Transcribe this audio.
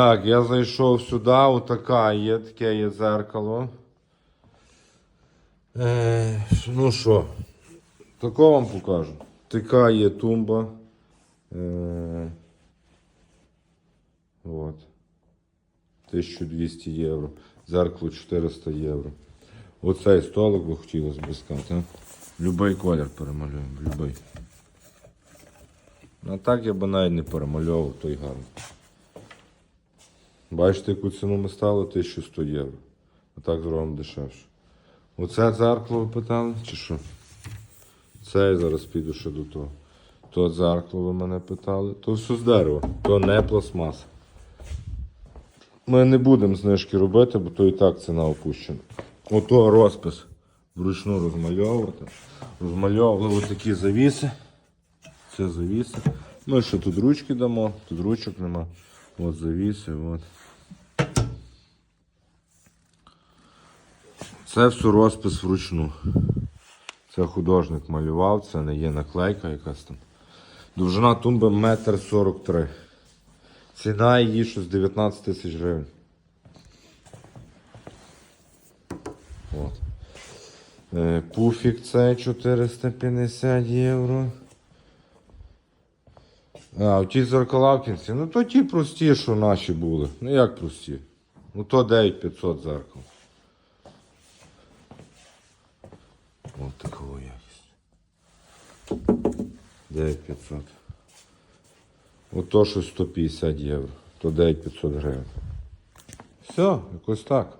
Так, я зайшов сюди, отака є, таке є зеркало. Е, ну що, тако вам покажу. Така є тумба. Е, от. 1200 євро. Зеркало 400 євро. Оцей столик би хотілося б сказати. Любий колір перемалюємо, любий. А так я би навіть не перемальовував, той гарний. Бачите, яку ціну ми стали? 1100 євро. А так зробимо дешевше. Оце дзеркало ви питали, чи що? Це я зараз піду ще до того. То дзеркало ви мене питали. То все з дерева, то не пластмаса. Ми не будемо знижки робити, бо то і так ціна опущена. Ото розпис вручну розмальовувати. Розмальовували отакі завіси. Це завіси. Ми ще тут ручки дамо, тут ручок нема. От завіси, от. Це все розпис вручну. Це художник малював, це не є наклейка якась там. Довжина тумби 1,43 м. Ціна її щось 19 тисяч гривень. От. Е, Пуфік це 450 євро. А, ті в кінці. Ну то ті прості, що наші були. Ну як прості? Ну то 9500 зеркал. Ось такого якість. 9500. Ото щось 150 євро. То 9500 гривень. Все, якось так.